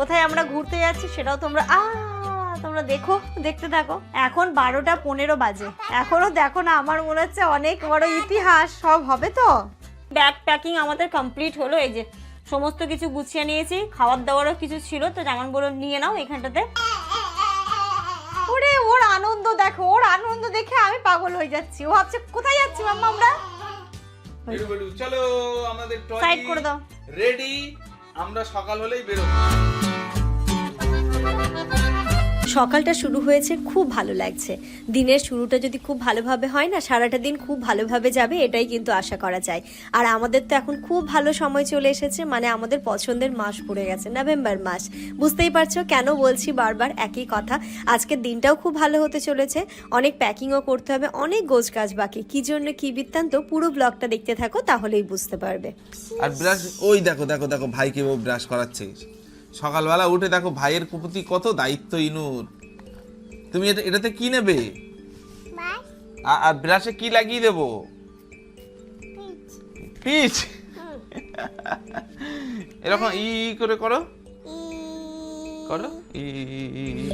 কোথায় আমরা ঘুরতে যাচ্ছি সেটাও তোমরা আ তোমরা দেখো দেখতে থাকো। এখন বারোটা পনেরো বাজে। এখনও দেখো না আমার মনে হচ্ছে অনেক বড় ইতিহাস সব হবে তো? ব্যাগ প্যাকিং আমাদের কমপ্লিট হলো এই যে সমস্ত কিছু গুছিয়ে নিয়েছি খাবার দাবারও কিছু ছিল তো যেমন বলো নিয়ে নাও এখানটাতে। ওরে ওর আনন্দ দেখো ওর আনন্দ দেখে আমি পাগল হয়ে যাচ্ছি। ও ভাবছে কোথায় যাচ্ছি মাম্মা আমরা? চলো আমাদের Side করে দাও। রেডি আমরা সকাল হলেই বেরোবো। সকালটা শুরু হয়েছে, খুব ভালো লাগছে। দিনের শুরুটা যদি খুব ভালোভাবে হয় না, সারাটা দিন খুব ভালোভাবে যাবে, এটাই কিন্তু আশা করা যায়। আর আমাদের তো এখন খুব ভালো সময় চলে এসেছে মানে আমাদের পছন্দের মাস পড়ে গেছে, নভেম্বর মাস। বুঝতেই পারছ, কেন বলছি বারবার একই কথা? আজকের দিনটাও খুব ভালো হতে চলেছে, অনেক প্যাকিংও করতে হবে, অনেক গোছ কাজ বাকি। কি জন্য কি বৃত্তান্ত, পুরো ব্লগটা দেখতে থাকো, তাহলেই বুঝতে পারবে। আর ব্রাশ ওই দেখো দেখো দেখো ভাইকে ব্রাশ করাচ্ছে। সকালবেলা উঠে দেখো ভাইয়ের কুপতি কত দায়িত্ব ইনুর। তুমি এটা এটাতে কি নেবে? আর ব্রাশে কি লাগিয়ে দেবো? পিচ। এরকম ই ই করে করো। করো। ই।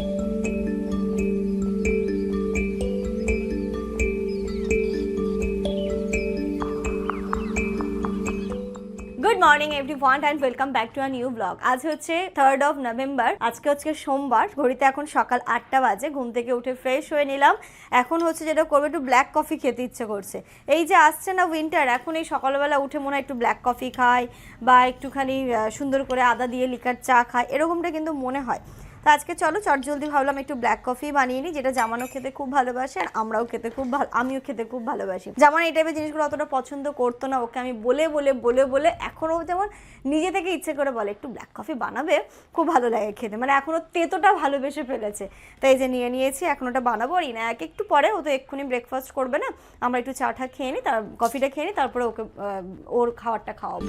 ই, every morning everyone and welcome back to a new blog আজ হচ্ছে থার্ড অফ নভেম্বর আজকে হচ্ছে সোমবার। ঘড়িতে এখন সকাল আটটা বাজে ঘুম থেকে উঠে ফ্রেশ হয়ে নিলাম। এখন হচ্ছে যেটা করব একটু ব্ল্যাক কফি খেতে ইচ্ছে করছে। এই যে আসছে না উইন্টার এখন এই সকালবেলা উঠে মনে হয় একটু ব্ল্যাক কফি খাই বা একটুখানি সুন্দর করে আদা দিয়ে লিকার চা খাই এরকমটা কিন্তু মনে হয়। তো আজকে চলো, চট জলদি ভাবলাম একটু ব্ল্যাক কফি বানিয়ে নিই, যেটা জামানো খেতে খুব ভালোবাসে আর আমরাও খেতে খুব ভালো, আমিও খেতে খুব ভালোবাসি। জামান এই টাইপের জিনিসগুলো অতটা পছন্দ করতো না, ওকে আমি বলে বলে বলে বলে এখনও যেমন নিজে থেকে ইচ্ছে করে বলে, একটু ব্ল্যাক কফি বানাবে, খুব ভালো লাগে খেতে। মানে এখনও তেতোটা ভালোবেসে ফেলেছে। তাই যে নিয়ে নিয়েছি, এখন ওটা বানাবো আর ইনায়াকে একটু পরে, ও তো এক্ষুনি ব্রেকফাস্ট করবে না, আমরা একটু চাটা খেয়ে নিই, তার কফিটা খেয়ে নিই, তারপরে ওকে ওর খাবারটা খাওয়াবো।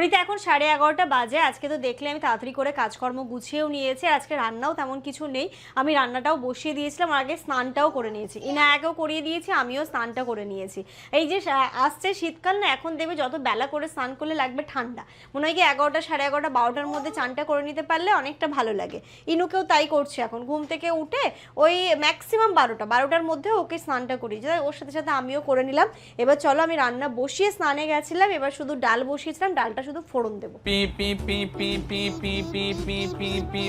ঘড়িতে এখন সাড়ে এগারোটা বাজে। আজকে তো দেখলে আমি তাড়াতাড়ি করে কাজকর্ম গুছিয়েও নিয়েছি। আজকে রান্নাও তেমন কিছু নেই। আমি রান্নাটাও বসিয়ে দিয়েছিলাম আর আগে স্নানটাও করে নিয়েছি। ইনায়াকেও করিয়ে দিয়েছি, আমিও স্নানটা করে নিয়েছি। এই যে আসছে শীতকাল না, এখন দেবে যত বেলা করে স্নান করলে লাগবে ঠান্ডা। মনে হয় কি এগারোটা, সাড়ে এগারোটা, বারোটার মধ্যে চানটা করে নিতে পারলে অনেকটা ভালো লাগে। ইনুকেও তাই করছে এখন। ঘুম থেকে উঠে ওই ম্যাক্সিমাম বারোটা, বারোটার মধ্যে ওকে স্নানটা করি যে ওর সাথে সাথে আমিও করে নিলাম। এবার চলো আমি রান্না বসিয়ে স্নানে গেছিলাম। এবার শুধু ডাল বসিয়েছিলাম। ডালটা শুধু ফোড়ন দেবো পি পি পি পি পি পি পি পি পি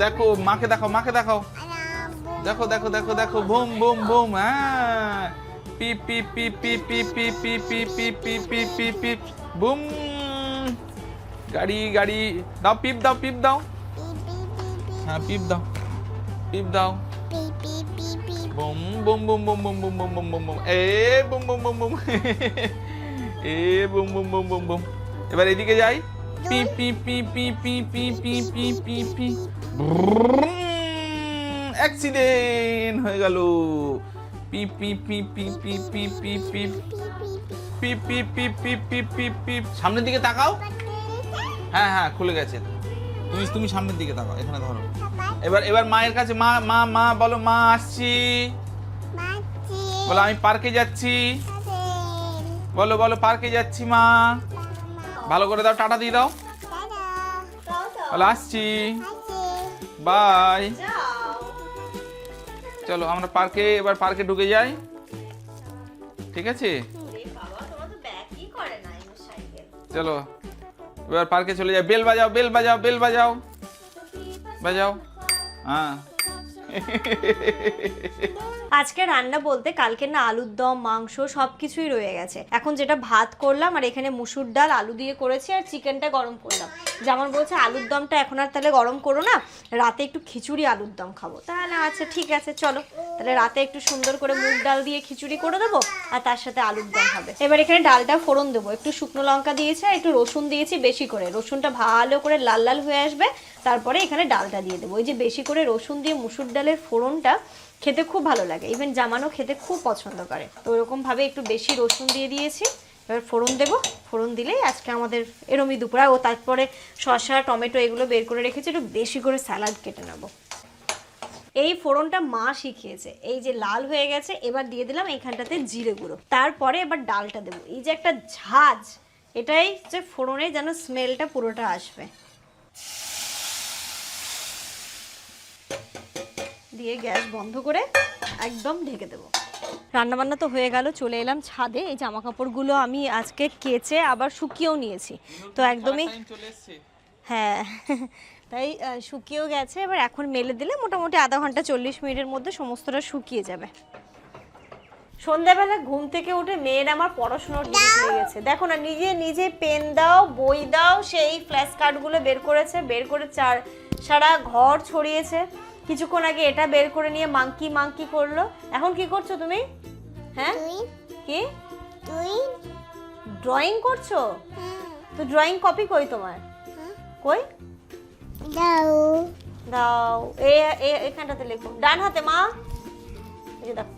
দেখো মাকে দেখাও মাকে দেখাও দেখো দেখো দেখো দেখো বুম বুম বুম হ্যাঁ পি পি পি পি পি পি পি পি পি পি পি পি পি বুম গাড়ি গাড়ি দাও পিপ দাও পিপ দাও হ্যাঁ পিপ দাও পিপ দাও বুম boom boom boom boom boom boom boom বুম এ বুম বুম বুম বুম এ বুম বুম বুম বুম বুম এবার এদিকে যাই পি পি পি পি পি পি পি পি পি পি অ্যাক্সিডেন্ট হয়ে গেল পি পি পি পি পি পি পি পি পি পি পি পি পি পি পি সামনের দিকে তাকাও হ্যাঁ হ্যাঁ খুলে গেছে তুমি তুমি সামনের দিকে তাকাও এখানে ধরো এবার এবার মায়ের কাছে মা মা মা বলো মা আসছি বলো আমি পার্কে যাচ্ছি বলো বলো পার্কে যাচ্ছি, মা। ভালো করে দাও, টাটা দিয়ে দাও। বলো আসছি। বাই চলো, আমরা পার্কে এবার পার্কে ঢুকে যাই। ঠিক আছে? চলো, এবার পার্কে চলে যাই। বেল বাজাও বেল বাজাও বেল বাজাও। বাজাও। হ্যাঁ। আজকে রান্না বলতে কালকে না আলুর দম, মাংস সব কিছুই রয়ে গেছে। এখন যেটা ভাত করলাম আর এখানে মুসুর ডাল, আলু দিয়ে করেছি আর চিকেনটা গরম করলাম। যেমন বলছে আলুর দমটা এখন আর তাহলে গরম করো না, রাতে একটু খিচুড়ি আলুর দম খাব। তাহলে আচ্ছা ঠিক আছে, চলো। তাহলে রাতে একটু সুন্দর করে মুগ ডাল দিয়ে খিচুড়ি করে দেবো, আর তার সাথে আলুর দম হবে। এবার এখানে ডালটা ফোড়ন দেবো। একটু শুকনো লঙ্কা দিয়েছি আর একটু রসুন দিয়েছি বেশি করে। রসুনটা ভালো করে লাল লাল হয়ে আসবে, তারপরে এখানে ডালটা দিয়ে দেবো। ওই যে বেশি করে রসুন দিয়ে মুসুর ডালের ফোড়নটা খেতে খুব ভালো লাগে। ইভেন জামানো খেতে খুব পছন্দ করে। তো ওরকমভাবে একটু বেশি রসুন দিয়ে দিয়েছি। এবার ফোড়ন দেবো। ফোড়ন দিলেই আজকে আমাদের এরমই দুপুর। ও তারপরে শসা, টমেটো এগুলো বের করে রেখেছি, একটু বেশি করে স্যালাড কেটে নেব। এই ফোড়নটা মা শিখিয়েছে। এই যে লাল হয়ে গেছে, এবার দিয়ে দিলাম এইখানটাতে জিরে গুঁড়ো। তারপরে এবার ডালটা দেবো। এই যে একটা ঝাঁজ, এটাই যে ফোড়নে যেন স্মেলটা পুরোটা আসবে। দিয়ে গ্যাস বন্ধ করে একদম ঢেকে দেবো। রান্নাবান্না তো হয়ে গেল চলে এলাম ছাদে। এই জামা কাপড়গুলো আমি আজকে কেচে আবার শুকিয়েও নিয়েছি। তো একদমই হ্যাঁ তাই শুকিয়েও গেছে। এবার এখন মেলে দিলে মোটামুটি আধা ঘণ্টা চল্লিশ মিনিটের মধ্যে সমস্তটা শুকিয়ে যাবে। সন্ধ্যাবেলা ঘুম থেকে উঠে মেয়ের আমার পড়াশোনার জিনিস হয়ে গেছে। দেখো না নিজে নিজে পেন দাও বই দাও সেই ফ্ল্যাশ কার্ডগুলো বের করেছে বের করে চার সারা ঘর ছড়িয়েছে। কিছুক্ষণ আগে এটা বের করে নিয়ে মাংকি মাংকি করল। এখন কি করছ তুমি? হ্যাঁ? কি? তুই? ড্রয়িং করছ? তো ড্রয়িং কপি কই তোমার? কই? দাও। দাও। এ এ- এখানটাতে লেখো। ডান হাতে মা। এই যে দেখো।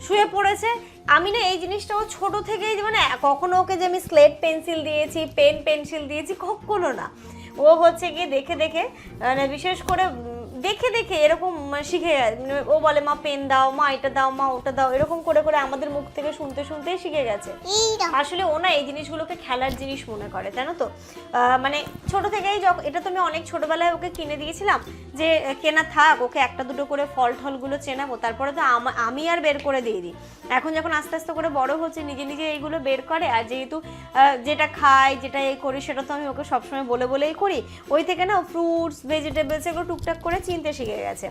শুয়ে পড়েছে। আমি না এই জিনিসটা ও ছোট থেকেই যে মানে কখনো ওকে যে আমি স্লেট পেন্সিল দিয়েছি পেন পেন্সিল দিয়েছি কখনো না। ও হচ্ছে গিয়ে দেখে দেখে মানে বিশেষ করে দেখে দেখে এরকম মানে শিখে যায়। মানে ও বলে মা পেন দাও মা এটা দাও মা ওটা দাও এরকম করে করে আমাদের মুখ থেকে শুনতে শুনতেই শিখে গেছে। আসলে ও না এই জিনিসগুলোকে খেলার জিনিস মনে করে জানো তো? মানে ছোট থেকেই যখন এটা তো আমি অনেক ছোটবেলায় ওকে কিনে দিয়েছিলাম যে কেনা থাক ওকে একটা দুটো করে ফল ঠলগুলো চেনাবো তারপরে তো আম- আমি আর বের করে দিয়ে দিই। এখন যখন আস্তে আস্তে করে বড় হচ্ছে নিজে নিজে এইগুলো বের করে আর যেহেতু যেটা খাই যেটা এই করি সেটা তো আমি ওকে সবসময় বলে বলেই করি ওই থেকে না ফ্রুটস ভেজিটেবলস এগুলো টুকটাক করে চিনতে শিখে গেছে।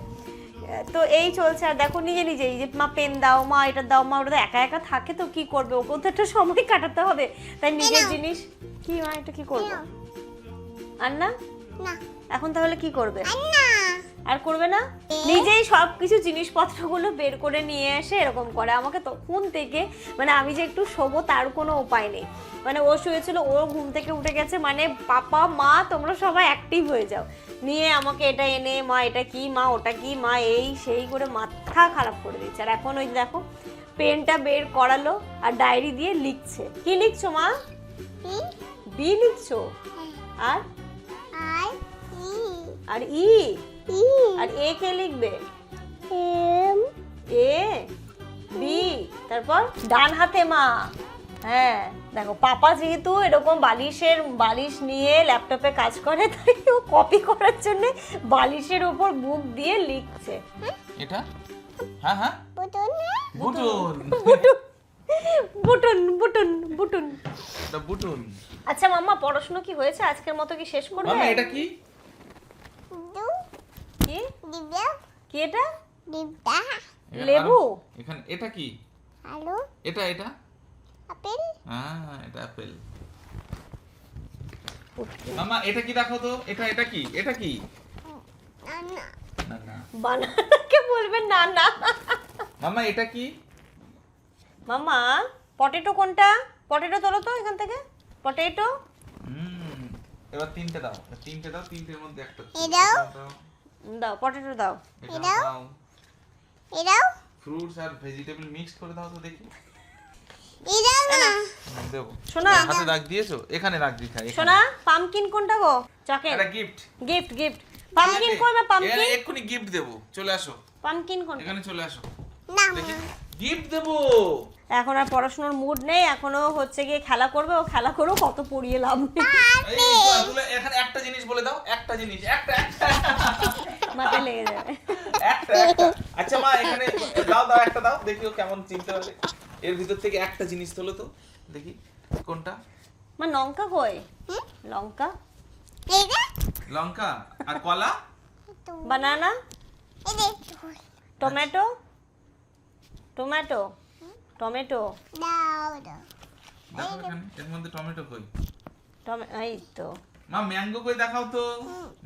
তো এই চলছে আর দেখো নিজে নিজেই যে মা পেন দাও মা এটা দাও মা ওটা। একা একা থাকে তো কি করবে? ওকে তো একটা সময় কাটাতে হবে। তাই নিজের জিনিস কি মা এটা কি করবে? আর না? এখন তাহলে কি করবে? আর করবে না? নিজেই সব কিছু জিনিসপত্রগুলো বের করে নিয়ে এসে এরকম করে। আমাকে তখন থেকে মানে আমি যে একটু শোবো তার কোনো উপায় নেই। মানে ও শুয়েছিল ও ঘুম থেকে উঠে গেছে মানে পাপা মা তোমরা সবাই অ্যাক্টিভ হয়ে যাও। নিয়ে আমাকে এটা এনে মা এটা কি মা ওটা কি মা এই সেই করে মাথা খারাপ করে দিচ্ছে আর এখন ওই দেখো পেনটা বের করালো আর ডায়েরি দিয়ে লিখছে। কি লিখছো মা? বি লিখছো? আর? আর ই? আর এ কে লিখবে? এম? এ বি তারপর ডান হাতে মা। হ্যাঁ দেখো পাপা যেহেতু এরকম বালিশের বালিশ নিয়ে ল্যাপটপে কাজ করে তাই ও কপি করার জন্য বালিশের উপর বুক দিয়ে লিখছে। এটা? হ্যাঁ হ্যাঁ। বুটন? বুটুন। বুটুন। বুটুন বুটুন এটা বুটুন। আচ্ছা মাম্মা পড়াশোনা কি হয়েছে? আজকের মতো কি শেষ করবে? এটা কি? দু কি? কি এটা? লেবু? এখানে এটা কি? আলু। এটা এটা? আপেল। হ্যাঁ এটা আপেল। মামা এটা কি দেখো তো? এটা এটা কি? এটা কি? না না বানানাকে বলবে না না মামা এটা কি? মামা পটেটো কোনটা? পটেটো তোলো তো এখান থেকে। পটেটো। হুম এবার তিনটে দাও। তিনটে দাও তিনটের মধ্যে একটা। দাও। দাও পটেটো দাও। এটা এই দাও। দাও। এটাও ফ্রুটস আর ভেজিটেবল মিক্স করে দাও তো দেখি। এটাও না। দেবো। শোনা হাতে রাখ দিয়েছ? এখানে রাখ দি খাই শোনা পামকিন কোনটা গো? চাকে এটা গিফট গিফট গিফট পামকিন করবে পামকিন এক্ষুনি গিফট দেবো। চলে আসো। পামকিন কোন এখানে চলে আসো। না। দেখি। গিফট দেবো। এখন আর পড়াশোনার মুড নেই এখনও হচ্ছে গিয়ে খেলা করবে ও খেলা করো কত পড়িয়ে লাভ নেই। এখানে একটা জিনিস বলে দাও একটা জিনিস একটা একটা। মাথায় লেগে যাবে। আচ্ছা মা এখানে দাও দাও একটা দাও দেখি ও কেমন চিনতে পারে এর ভিতর থেকে একটা জিনিস তোলো তো দেখি কোনটা? মা লঙ্কা কই? লঙ্কা? লঙ্কা আর কলা? বানানা? টমেটো? টমেটো টমেটো দাও দাও দেখো এখানে এর মধ্যে টমেটো কই? টমে এই তো। মা ম্যাঙ্গো কই দেখাও তো।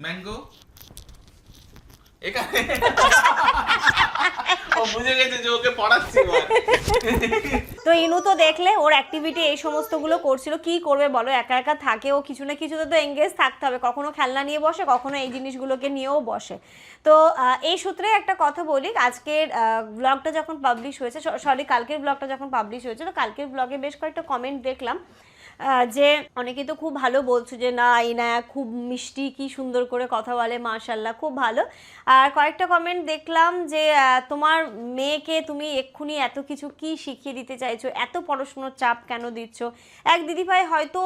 ম্যাঙ্গো তো ইনু তো দেখলে ওর অ্যাক্টিভিটি এই সমস্তগুলো করছিল। কি করবে বলো? একা একা থাকে ও, কিছু না কিছুতে তো এঙ্গেজ থাকতে হবে। কখনো খেলনা নিয়ে বসে, কখনো এই জিনিসগুলোকে নিয়েও বসে। তো এই সূত্রে একটা কথা বলি, আজকের ব্লগটা যখন পাবলিশ হয়েছে সরি কালকের ব্লগটা যখন পাবলিশ হয়েছে, তো কালকের ব্লগে বেশ কয়েকটা কমেন্ট দেখলাম। যে অনেকে তো খুব ভালো বলছো যে, না ইনায়া খুব মিষ্টি, কি সুন্দর করে কথা বলে মাশাল্লাহ খুব ভালো। আর কয়েকটা কমেন্ট দেখলাম যে তোমার মেয়েকে তুমি এক্ষুনি এত কিছু কি শিখিয়ে দিতে চাইছো? এত পড়াশুনোর চাপ কেন দিচ্ছ? এক দিদিভাই হয়তো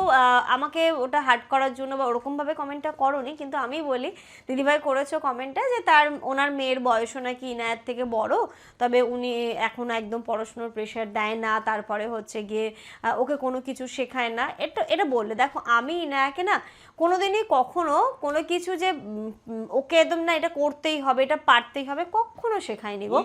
আমাকে ওটা হার্ট করার জন্য বা ওরকমভাবে কমেন্টটা করনি, কিন্তু আমি বলি, দিদিভাই করেছ কমেন্টটা যে, তার, ওনার মেয়ের বয়সও নাকি ইনায়ার থেকে বড়, তবে উনি এখন একদম পড়াশুনোর প্রেশার দেয় না, তারপরে হচ্ছে গিয়ে ওকে কোনো কিছু শেখায় না। এটা এটা বললে। দেখো আমি ইনায়াকে না কোনোদিনই কখনো কোনো কিছু যে ওকে একদম না এটা করতেই হবে এটা পারতেই হবে কখনো শেখায়নি গো।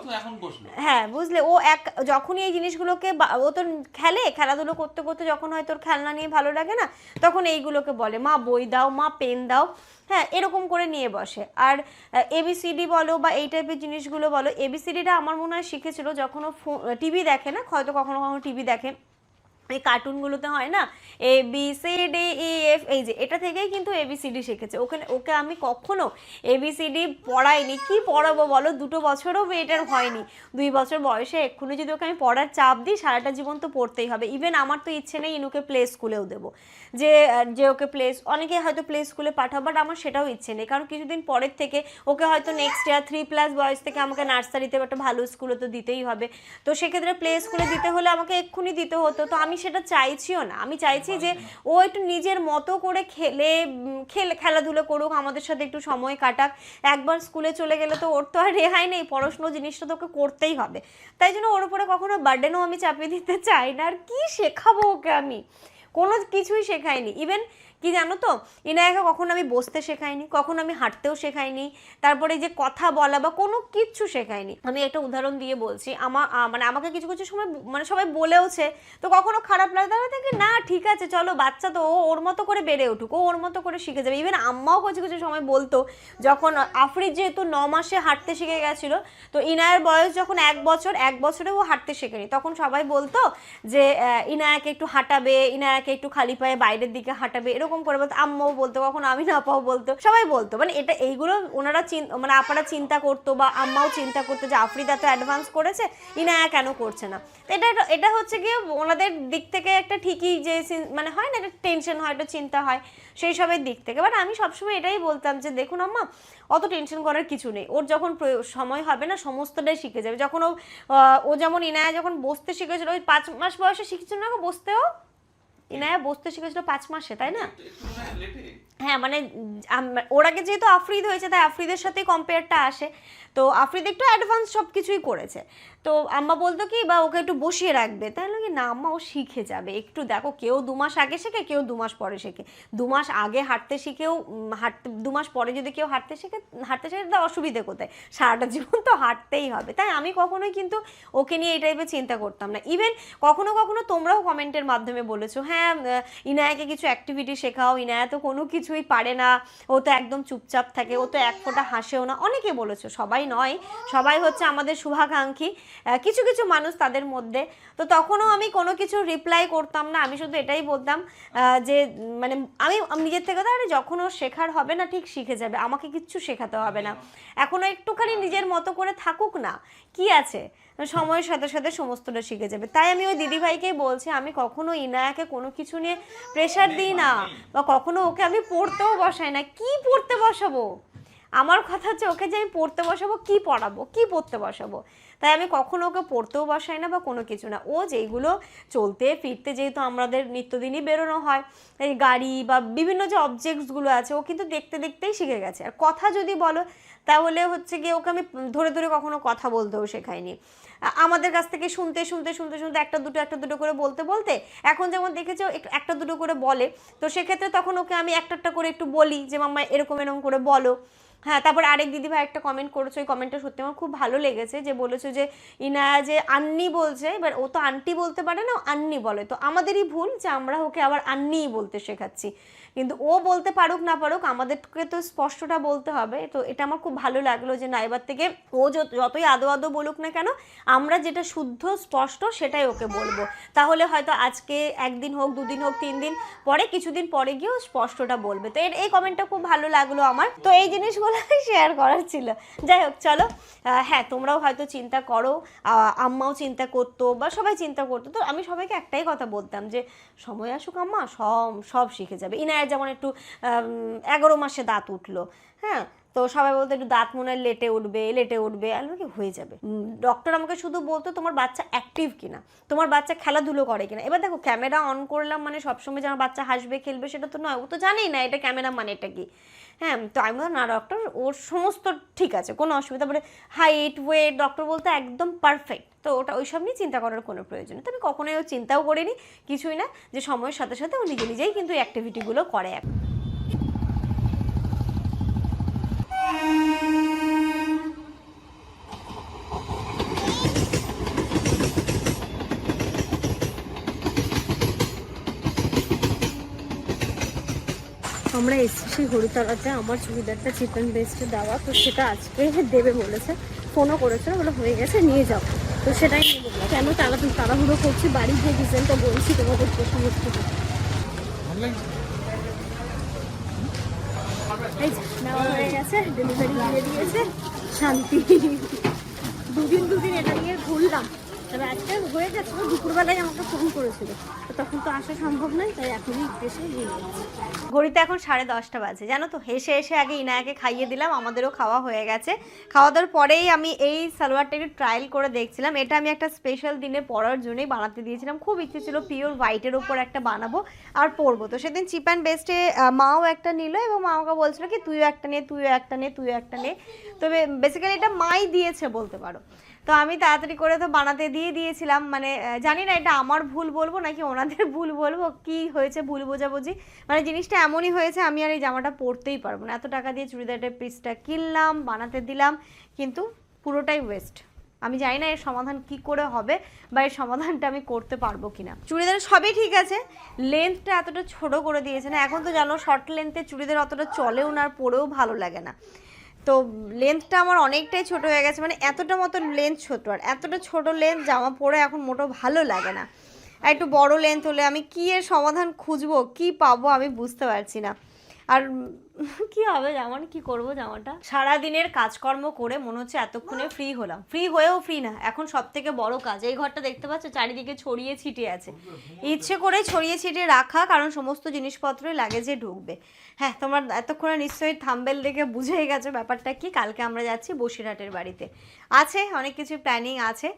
হ্যাঁ বুঝলে ও এক যখনই এই জিনিসগুলোকে ও তো খেলে খেলাধুলো করতে করতে যখন হয়তো ওর খেলনা নিয়ে ভালো লাগে না তখন এইগুলোকে বলে মা বই দাও মা পেন দাও। হ্যাঁ এরকম করে নিয়ে বসে। আর এবিসিডি বলো বা এই টাইপের জিনিসগুলো বলো এবিসিডিটা আমার মনে হয় শিখেছিল যখন ও টিভি দেখে না হয়তো কখনো কখনো টিভি দেখে। এই কার্টুনগুলোতে হয় না? A B C D E F এই যে, এটা থেকেই কিন্তু এ বি সি ডি শিখেছে। ওখানে, ওকে আমি কখনো এবিসিডি পড়াইনি। কি পড়াবো বলো? দুটো বছরও মেয়েটার হয়নি। দুই বছর বয়সে এক্ষুনি যদি ওকে আমি পড়ার চাপ দিই, সারাটা জীবন তো পড়তেই হবে। ইভেন আমার তো ইচ্ছে নেই ইনুকে প্লে স্কুলেও দেবো। যে যে ওকে প্লে অনেকে হয়তো প্লে স্কুলে পাঠাবো বাট আমার সেটাও ইচ্ছে নেই। কারণ কিছুদিন পরের থেকে ওকে হয়তো নেক্সট ইয়ার থ্রি প্লাস বয়স থেকে আমাকে নার্সারিতে বা একটা ভালো স্কুলে তো দিতেই হবে। তো সেক্ষেত্রে প্লে স্কুলে দিতে হলে আমাকে এক্ষুনি দিতে হতো। তো আমি সেটা চাইছিও না। আমি চাইছি যে ও একটু নিজের মতো করে খেলে খেলে খেলাধুলো করুক আমাদের সাথে একটু সময় কাটাক। একবার স্কুলে চলে গেলে তো ওর তো আর রেহাই নেই পড়াশুনো জিনিসটা তোকে করতেই হবে। তাই জন্য ওর উপরে কখনো বার্ডেনও আমি চাপিয়ে দিতে চাই না। আর কি শেখাবো ওকে আমি? কোনো কিছুই শেখাইনি। ইভেন কি জানো তো? ইনায়াকে কখনো আমি বসতে শেখাইনি, কখনো আমি হাঁটতেও শেখাইনি, তারপরে যে কথা বলা বা কোনো কিচ্ছু শেখাইনি। আমি একটা উদাহরণ দিয়ে বলছি আমার মানে আমাকে কিছু কিছু সময় মানে সবাই বলেওছে, তো কখনো খারাপ লাগে? তাহলে থেকে না, ঠিক আছে, চলো, বাচ্চা তো, ও ওর মতো করে বেড়ে উঠুক, ও ওর মতো করে শিখে যাবে। ইভেন আম্মাও কিছু কিছু সময় বলতো, যখন আফরিদ যেহেতু ন মাসে হাঁটতে শিখে গেছিল, তো ইনায়ের বয়স যখন এক বছর, এক বছরে ও হাঁটতে শেখেনি। তখন সবাই বলতো যে ইনায়াকে একটু হাঁটাবে, ইনায়াকে একটু খালি পায়ে বাইরের দিকে হাঁটাবে, এরকম করে বলতো আম্মাও বলতো, কখন আমি না পাও বলতো। সবাই বলতো। মানে এটা, এইগুলো ওনারা মানে আপারা চিন্তা করতো বা আম্মাও চিন্তা করতো যে আফ্রিদা তো অ্যাডভান্স করেছে, ইনায়া কেন করছে না? এটা এটা হচ্ছে গিয়ে ওনাদের দিক থেকে একটা ঠিকই যে মানে হয় না, একটা টেনশন হয়, একটা চিন্তা হয়, সেই সবের দিক থেকে। বাট আমি সবসময় এটাই বলতাম যে, দেখুন আম্মা, অত টেনশন করার কিছু নেই। ওর যখন সময় হবে না, সমস্তটাই শিখে যাবে। যখন ও ও যেমন ইনায়া যখন বসতে শিখেছিল, ওই পাঁচ মাস বয়সে শিখেছিল না, বসতেও ইনায়া বসতে শিখেছিল পাঁচ মাসে তাই না? একটু না লেটে। হ্যাঁ মানে ওর আগে যেহেতু আফ্রিদ হয়েছে তাই আফ্রিদের সাথে কম্পেয়ারটা আসে। তো আফ্রিদ একটু অ্যাডভান্স সব কিছুই করেছে। তো আম্মা বলতো কি, বা, ওকে একটু বসিয়ে রাখবে। তাই কি, না, আম্মা, ও শিখে যাবে। একটু দেখো, কেউ দু মাস আগে শেখে, কেউ দু মাস পরে শেখে। দু মাস আগে হাঁটতে শিখেও হাঁটতে, দু মাস পরে যদি কেউ হাঁটতে শেখে হাঁটতে শেখে তার অসুবিধে কোথায়? সারাটা জীবন তো হাঁটতেই হবে। তাই আমি কখনোই কিন্তু ওকে নিয়ে এই টাইপের চিন্তা করতাম না। ইভেন কখনো কখনো তোমরাও কমেন্টের মাধ্যমে বলেছ হ্যাঁ ইনায়াকে কিছু অ্যাক্টিভিটি শেখাও, ইনায়া তো কোনো কিছুই পারে না। ও তো একদম চুপচাপ থাকে, ও তো এক ফোঁটা হাসেও না। অনেকে বলেছ, সবাই নয়, সবাই হচ্ছে আমাদের শুভাকাঙ্ক্ষী। কিছু কিছু মানুষ তাদের মধ্যে। তো তখনও আমি কোনো কিছু রিপ্লাই করতাম না, আমি শুধু এটাই বলতাম যে মানে আমি নিজের থেকে আরে, যখন ও শেখার হবে না, ঠিক শিখে যাবে, আমাকে কিচ্ছু শেখাতে হবে না। এখনও একটুখানি নিজের মতো করে থাকুক না, কি আছে? সময়ের সাথে সাথে সমস্তটা শিখে যাবে। তাই আমি ওই দিদিভাইকেই বলছি, আমি কখনো ইনায়াকে কোনো কিছু নিয়ে প্রেশার দিই না, বা কখনো ওকে আমি পড়তেও বসাই না। কি পড়তে বসাবো? আমার কথা হচ্ছে ওকে যে আমি পড়তে বসাবো, কি পড়াবো, কি পড়তে বসাবো? তাই আমি কখনো ওকে পড়তেও বসাই না বা কোনো কিছু না। ও যেইগুলো চলতে ফিরতে যেহেতু আমাদের নিত্যদিনই বেরোনো হয়, এই গাড়ি বা বিভিন্ন যে অবজেক্টসগুলো আছে, ও কিন্তু দেখতে দেখতেই শিখে গেছে। আর কথা যদি বলো, তাহলে হচ্ছে গিয়ে ওকে আমি ধরে ধরে কখনো কথা বলতেও শেখাইনি। আমাদের কাছ থেকে শুনতে শুনতে শুনতে শুনতে একটা দুটো একটা দুটো করে বলতে বলতে এখন যেমন দেখেছ, এক- একটা দুটো করে বলে, তো সেক্ষেত্রে তখন ওকে আমি একটা একটা করে একটু বলি যে, মাম্মা, এরকম এরকম করে বলো। হ্যাঁ তারপর আরেক দিদিভাই একটা কমেন্ট করেছ, ওই কমেন্টটা সত্যি আমার খুব ভালো লেগেছে যে বলেছে যে ইনায়া যে আন্নি বলছে, এবার ও তো আন্টি বলতে পারে না আন্নি বলে। তো আমাদেরই ভুল যে আমরা ওকে আবার আন্নিই বলতে শেখাচ্ছি। কিন্তু ও বলতে পারুক না পারুক, আমাদেরকে তো স্পষ্টটা বলতে হবে। তো এটা আমার খুব ভালো লাগল যে না এবার থেকে ও যত- যতই আদো আদো বলুক না কেন, আমরা যেটা শুদ্ধ, স্পষ্ট সেটাই ওকে বলব। তাহলে হয়তো আজকে একদিন হোক, দুদিন হোক, তিন দিন পরে কিছুদিন পরে গিয়েও স্পষ্টটা বলবে। তো এর, এই কমেন্টটা খুব ভালো লাগল আমার। তো এই জিনিসগুলো শেয়ার করার ছিল। যাই হোক, চলো। হ্যাঁ তোমরাও হয়তো চিন্তা করো। আম্মাও চিন্তা করতো বা সবাই চিন্তা করতো। তো আমি সবাইকে একটাই কথা বলতাম যে, সময় আসুক আম্মা, সব সব শিখে যাবে। ইনায়ের যেমন একটু এগারো মাসে দাঁত উঠল হ্যাঁ? তো সবাই বলতো একটু দাঁত মনে হয় লেটে উঠবে লেটে উঠবে, আমি কি হয়ে যাবে। ডক্টর আমাকে শুধু বলতো তোমার বাচ্চা অ্যাক্টিভ কিনা, তোমার বাচ্চা খেলাধুলো করে কিনা। এবার দেখো ক্যামেরা অন করলাম মানে সবসময় যে আমার বাচ্চা হাসবে, খেলবে, সেটা তো নয়, ও তো জানেই না এটা ক্যামেরা মানে এটা কি। হ্যাঁ তো আমি বললাম, না ডক্টর ওর সমস্ত ঠিক আছে, কোনো অসুবিধা মানে হাইট ওয়েট ডক্টর বলতে একদম পারফেক্ট তো ওটা ওইসব নিয়ে চিন্তা করার কোনো প্রয়োজন নেই। তো আমি কখনোই ও চিন্তাও করিনি, কিছুই না, যে সময়ের সাথে সাথে ও নিজে নিজেই কিন্তু অ্যাক্টিভিটিগুলো করে এখন। আমরা এসেছি হরিতলাতে, আমার চুড়িদারটা চিকেন বেস্টে দেওয়া, তো সেটা আজকে দেবে বলেছে, ফোনও করেছে বলে হয়ে গেছে, নিয়ে যাও তো সেটাই কেন তারা তাড়াহুড়ো করছি? বাড়ির যে ডিজাইনটা বলছি, তোমাদের প্রথম নেওয়া হয়ে গেছে ডেলিভারি দিয়ে দিয়েছে, শান্তি। দুদিন দুদিন এটা নিয়ে ঘুরলাম। তবে আজকে হয়ে গেছে, দুপুরবেলায় আমাকে ফোন করেছিল। তখন তো আসা সম্ভব নয়, তাই এখনই এসে ঘড়িতে এখন সাড়ে দশটা বাজে, জানো তো? হেসে হেসে আগে ইনায়াকে খাইয়ে দিলাম, আমাদেরও খাওয়া হয়ে গেছে। খাওয়া দাওয়ার পরেই আমি এই সালোয়ারটা একটু ট্রায়াল করে দেখছিলাম। এটা আমি একটা স্পেশাল দিনে পরার জন্যই বানাতে দিয়েছিলাম। খুব ইচ্ছে ছিল পিওর হোয়াইটের ওপর একটা বানাবো আর পরবো। তো সেদিন চিপ অ্যান্ড বেস্টে মাও একটা নিল এবং মা আমাকে বলছিল কি, তুইও একটা নে, তুইও একটা নে, তুইও একটা নে। তবে বেসিক্যালি এটা মাই দিয়েছে বলতে পারো। তো আমি তাড়াতাড়ি করে তো বানাতে দিয়ে দিয়েছিলাম। মানে জানি না এটা আমার ভুল বলব নাকি ওনাদের ভুল বলব, কি হয়েছে ভুল বোঝাবুঝি। মানে জিনিসটা এমনই হয়েছে, আমি আর এই জামাটা পরতেই পারব না। এত টাকা দিয়ে চুড়িদারের পিসটা কিনলাম, বানাতে দিলাম, কিন্তু পুরোটাই ওয়েস্ট আমি জানি না এর সমাধান কি করে হবে বা এর সমাধানটা আমি করতে পারব কিনা। চুড়িদার সবই ঠিক আছে লেন্থটা এতটা ছোট করে দিয়েছে না, এখন তো জানো শর্ট লেন্থে চুড়িদার অতটা চলেও না আর পরেও ভালো লাগে না। তো লেন্থটা আমার অনেকটাই ছোট হয়ে গেছে মানে এতটা মতো লেন্থ ছোট আর এতটা ছোট লেন্থ জামা পরে এখন মোটো ভালো লাগে না। আর একটু বড় লেন্থ হলে আমি কী এর সমাধান খুঁজবো, কি পাবো আমি বুঝতে পারছি না। আর কি হবে? জামান কি করব জামাটা? সারা দিনের কাজকর্ম করে মনে হচ্ছে এতক্ষণে ফ্রি হলাম। ফ্রি হয়েও ফ্রি না এখন সব থেকে বড় কাজ। এই ঘরটা দেখতে পাচ্ছ চারিদিকে ছড়িয়ে ছিটিয়ে আছে। ইচ্ছে করে ছড়িয়ে ছিটিয়ে রাখা কারণ সমস্ত জিনিসপত্রই লাগেজে ঢুকবে। হ্যাঁ তোমার এতক্ষণে নিশ্চয়ই থাম্বেল দেখে বুঝেই গেছো ব্যাপারটা কি। কালকে আমরা যাচ্ছি বসিরহাটের বাড়িতে। আছে অনেক কিছু প্ল্যানিং আছে।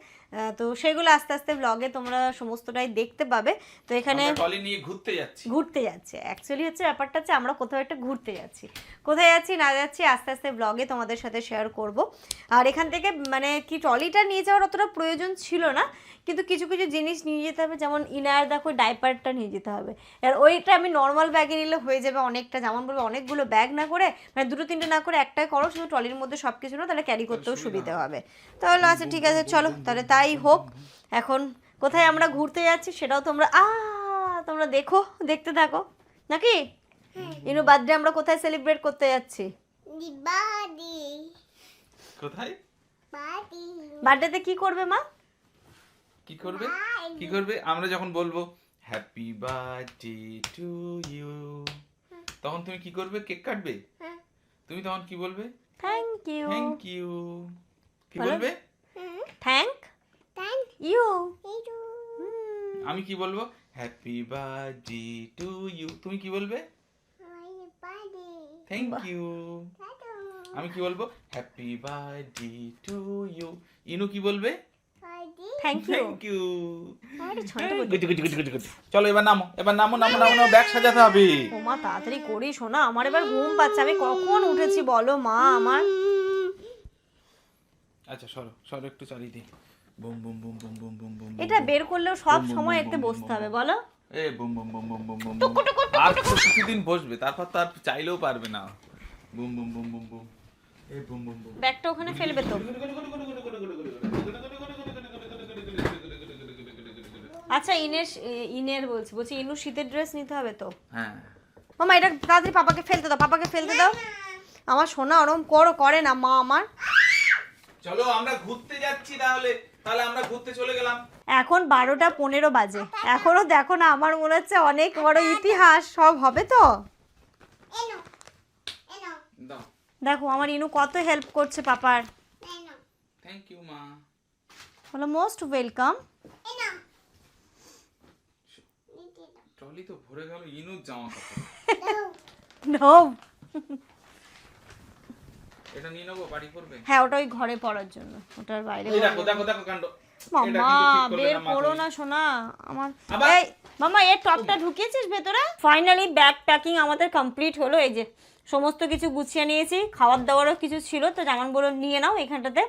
তো সেগুলো আস্তে আস্তে ব্লগে তোমরা সমস্তটাই দেখতে পাবে। তো এখানে নিয়ে ঘুরতে যাচ্ছি। ঘুরতে যাচ্ছে। অ্যাকচুয়ালি হচ্ছে ব্যাপারটা হচ্ছে আমরা কোথাও একটা ঘুরতে যাচ্ছি। কোথায় যাচ্ছি না যাচ্ছি, আস্তে আস্তে ব্লগে তোমাদের সাথে শেয়ার করব। আর এখান থেকে মানে কি ট্রলিটা নিয়ে যাওয়ার অতটা প্রয়োজন ছিল না, কিন্তু কিছু কিছু জিনিস নিয়ে যেতে হবে, যেমন ইনার দেখো ডাইপারটা নিয়ে যেতে হবে। আর ওইটা আমি নর্মাল ব্যাগে নিলে হয়ে যাবে অনেকটা, যেমন বলব, অনেকগুলো ব্যাগ না করে মানে দুটো তিনটে না করে একটাই করো, শুধু ট্রলির মধ্যে সব কিছু না তাহলে ক্যারি করতেও সুবিধা হবে। তাহলে আচ্ছা ঠিক আছে, চলো, তাহলে তাই হোক। এখন কোথায় আমরা ঘুরতে যাচ্ছি, সেটাও তোমরা আ তোমরা দেখো, দেখতে থাকো। নাকি? ইনু বার্থডে আমরা কোথায় সেলিব্রেট করতে যাচ্ছি? কোথায়? বার্থডেতে কি করবে মা? কি করবে? কি করবে? আমরা যখন বলব হ্যাপি বার্থডে টু ইউ। তখন তুমি কি করবে? কেক কাটবে? হ্যাঁ। তুমি তখন কি বলবে? থ্যাংক ইউ থ্যাংক ইউ কি বলবে? থ্যাংক থ্যাংক ইউ আমি কি বলব? Happy birthday to you. তুমি কি বলবে? থ্যাংক ইউ আমি কি বলব? হ্যাপি বার্থডে টু ইউ ইনু কি বলবে? থ্যাংক ইউ থ্যাংক ইউ চলো এবার নামো। এবার নামো নামো নামো নামো। ব্যাগ সাজাতে হবে। ও মা তাড়াতাড়ি করি শোনা। আমার এবার ঘুম পাচ্ছে। আমি কখন উঠেছি বলো মা আমার? আচ্ছা সরো সরো একটু চালিয়ে দিই বুম boom boom boom boom boom বুম এটা বের করলেও সব সময় এতে বসতে হবে বলো। এ বুম বুম বুম বুম বুম বুম আর তো কিছুদিন বসবে তারপর তো আর চাইলেও পারবে না। বুম বুম বুম বুম বুম। এ বুম বুম বুম। ব্যাগটা ওখানে ফেলবে তো। আচ্ছা ইনের ইনের বলছি বলছি ইনু শীতের ড্রেস নিতে হবে তো। হ্যাঁ। মামা এটা তাড়াতাড়ি পাপাকে ফেলতে দাও পাপাকে ফেলতে দাও। আমার সোনা ওরম করো করে না মা আমার। চলো আমরা ঘুরতে যাচ্ছি তাহলে। তাহলে আমরা ঘুরতে চলে গেলাম। এখন বারোটা পনেরো বাজে। এখনও দেখো না আমার মনে হচ্ছে অনেক বড় ইতিহাস সব হবে তো? এনো এনো। দাও। দেখো আমার ইনু কত হেল্প করছে পাপার। এনো। থ্যাংক ইউ মা। বলো মোস্ট ওয়েলকাম ট্রলি তো ভরে গেল ইনুর জামা কাপড়। নো এটা নিয়ে নেব বাড়ি করবে? হ্যাঁ ওটা ওই ঘরে পড়ার জন্য। ওটার বাইরে দেখো দেখো দেখো কাণ্ড। মামা বের করো না শোনা আমার এই মামা এর টপটা ঢুকিয়েছিস ভেতরে? ফাইনালি ব্যাগ প্যাকিং আমাদের কমপ্লিট হলো। এই যে সমস্ত কিছু গুছিয়ে নিয়েছি। খাবার দাবারও কিছু ছিল তো যেমন বলো নিয়ে নাও এখানটাতে।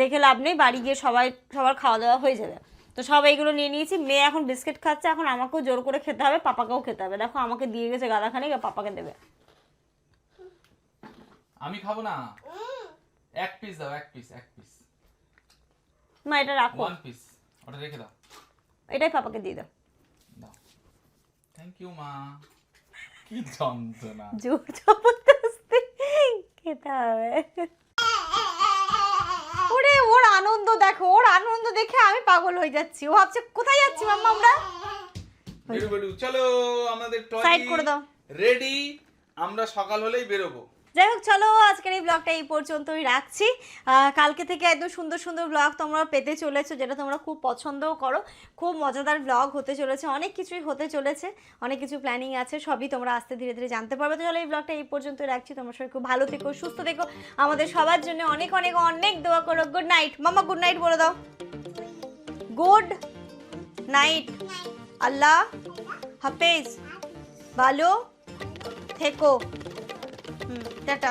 রেখে লাভ নেই বাড়ি গিয়ে সবাই সবার খাওয়া দাওয়া হয়ে যাবে। তো সব এইগুলো নিয়ে নিয়েছি। মেয়ে এখন বিস্কিট খাচ্ছে এখন আমাকেও জোর করে খেতে হবে পাপাকেও খেতে হবে। দেখো আমাকে দিয়ে গেছে গাদাখানি পাপাকে দেবে। আমি খাব না। এক পিস দাও এক পিস এক পিস মা এটা রাখো। ওয়ান পিস ওটা রেখে দাও। এটাই পাপাকে দিয়ে দাও। দাও। থ্যাংক ইউ মা। কি যন্ত্রণা। জোর জবরদস্তি। খেতে হবে। ওরে ওর আনন্দ দেখো ওর আনন্দ দেখে আমি পাগল হয়ে যাচ্ছি। ও ভাবছে কোথায় যাচ্ছি মাম্মা আমরা? বেরু বেরু চলো আমাদের Side করে দাও। রেডি আমরা সকাল হলেই বেরোবো। যাই হোক, চলো, আজকের এই ব্লগটা এই পর্যন্তই রাখছি। কালকে থেকে একদম সুন্দর সুন্দর ব্লগ তোমরা পেতে চলেছো, যেটা তোমরা খুব পছন্দও করো। খুব মজাদার ব্লগ হতে চলেছে, অনেক কিছুই হতে চলেছে, অনেক কিছু প্ল্যানিং আছে, সবই তোমরা আস্তে ধীরে ধীরে জানতে পারবে। তো চলো, এই ব্লগটা এই পর্যন্ত রাখছি, তোমরা সবাই খুব ভালো থেকো, সুস্থ থেকো। আমাদের সবার জন্য অনেক অনেক অনেক দোয়া করো। গুড নাইট মামা গুড নাইট বলে দাও। গুড নাইট আল্লাহ হাফেজ। ভালো থেকো। হুম টাটা